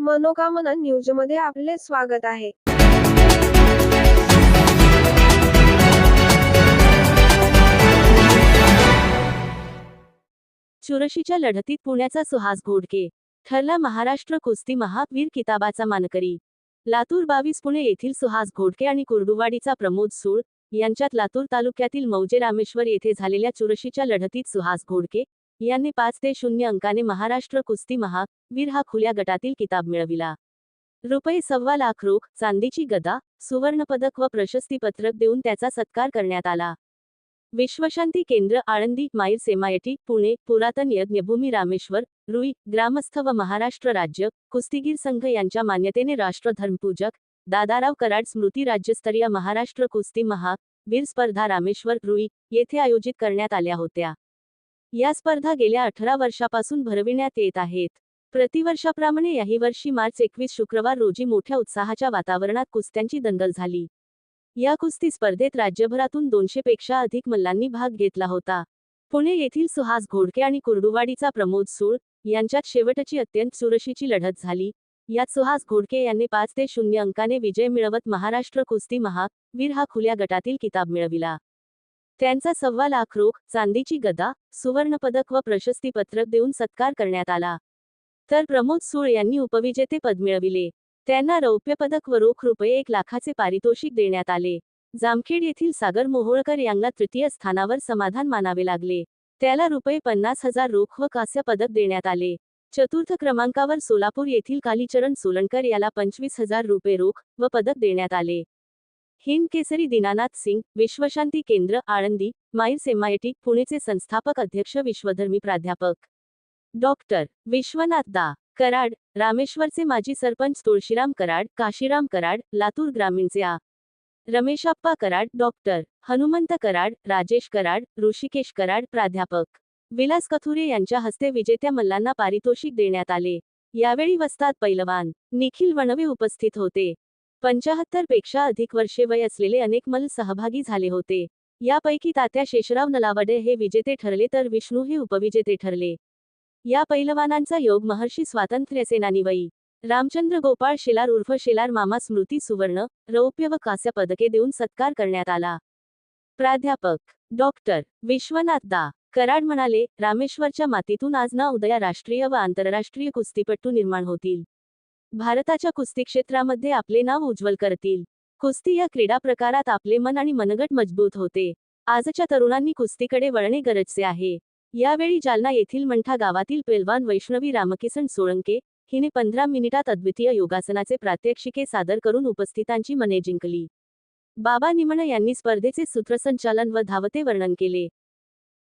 मनोकामना न्यूजमध्ये आपले स्वागत आहे. चुरशीच्या लढतीत पुण्याचा सुहास घोडके ठरला महाराष्ट्र कुस्ती महावीर किताबाचा मानकरी. लातूर बावीस पुणे येथील सुहास घोडके आणि कुर्डुवाडीचा प्रमोद सूळ यांच्यात लातूर तालुक्यातील मौजे रामेश्वर येथे झालेल्या चुरशीच्या लढतीत सुहास घोडके यांनी पाच ते शून्य अंकाने महाराष्ट्र कुस्ती महावीर हा खुल्या गटातील किताब मिळविला. रुपये सव्वा लाख रोख चांदीची गदा सुवर्णपदक व प्रशस्तीपत्रक देऊन त्याचा सत्कार करण्यात आला. विश्वशांती केंद्र आळंदी माईल सेमायटी पुणे पुरातन यज्ञभूमी रामेश्वर रुई ग्रामस्थ व महाराष्ट्र राज्य कुस्तीगीर संघ यांच्या मान्यतेने राष्ट्रधर्मपूजक दादाराव कराड स्मृती राज्यस्तरीय महाराष्ट्र कुस्ती महा वीर स्पर्धा रामेश्वर रुई येथे आयोजित करण्यात आल्या होत्या. या स्पर्धा गेल्या अठरा वर्षापासून भरविण्यात येत आहेत. प्रतिवर्षाप्रमाणे याही वर्षी मार्च एकवीस शुक्रवार रोजी मोठ्या उत्साहाच्या वातावरणात कुस्त्यांची दंगल झाली. या कुस्ती स्पर्धेत राज्यभरातून दोनशे पेक्षा अधिक मल्लांनी भाग घेतला होता. पुणे येथील सुहास घोडके आणि कुर्डुवाडीचा प्रमोद सूळ यांच्यात शेवटची अत्यंत चुरशीची लढत झाली. यात सुहास घोडके यांनी पाच ते शून्य अंकाने विजय मिळवत महाराष्ट्र कुस्ती महा वीर हा खुल्या गटातील किताब मिळविला. त्यांचा सव्वा लाख रोख चांदीची गदा सुवर्णपदक व प्रशस्तीपत्रक देऊन सत्कार करण्यात आला. तर प्रमोद सूळ यांनी उपविजेते पद मिळविले. त्यांना रौप्य पदक व रोख रुपये एक लाखाचे पारितोषिक देण्यात आले. जामखेड येथील सागर मोहोळकर यांना तृतीय स्थानावर समाधान मानावे लागले. त्याला रुपये पन्नास हजार रोख व कास्य पदक देण्यात आले. चतुर्थ क्रमांकावर सोलापूर येथील कालीचरण सोलणकर याला पंचवीस हजार रुपये रोख व पदक देण्यात आले. हिंद केसरी दीनानाथ सिंग विश्वशांती केंद्र आळंदी माईल एमआयटी पुणेचे संस्थापक अध्यक्ष विश्वधर्मी प्राध्यापक. डॉक्टर विश्वनाथ दा कराड रामेश्वरचे माजी सरपंच तुळशीराम कराड काशीराम कराड लातूर ग्रामीणचे आ. रमेशाप्पा कराड डॉक्टर हनुमंत कराड राजेश कराड ऋषिकेश कराड प्राध्यापक. विलास कथुरे यांच्या हस्ते विजेत्या मल्लांना पारितोषिक देण्यात आले. यावेळी वस्ताद पैलवान निखिल वणवे उपस्थित होते. पंचाहत्तरपेक्षा अधिक वर्षे वय असलेले अनेक मल्ल सहभागी झाले होते. यापैकी तात्या शेषराव नलावडे हे विजेते ठरले तर विष्णू हे उपविजेते ठरले. या पैलवानांचा योग महर्षी स्वातंत्र्य सेनानी वई रामचंद्र गोपाळ शेलार उर्फ शेलार मामा स्मृती सुवर्ण रौप्य व कांस्य पदके देऊन सत्कार करण्यात आला. प्राध्यापक डॉक्टर विश्वनाथ दा. कराड म्हणाले रामेश्वरच्या मातीतून आज ना उदया राष्ट्रीय व आंतरराष्ट्रीय कुस्तीपट्टू निर्माण होतील. भारताच्या कुस्ती क्षेत्रामध्ये आपले नाव उज्ज्वल करतील. कुस्ती या क्रीडा प्रकारात आपले मन आणि मनगट मजबूत होते. आजच्या तरुणांनी कुस्तीकडे वळणे गरजचे आहे. यावेळी जालना येथील मंठा गावातील पेलवान वैष्णवी रामकिसन सोळंके हिने पंधरा मिनिटात अद्वितीय योगासनाचे प्रात्यक्षिके सादर करून उपस्थितांची मने जिंकली. बाबा निमण यांनी स्पर्धेचे सूत्रसंचालन व धावते वर्णन केले.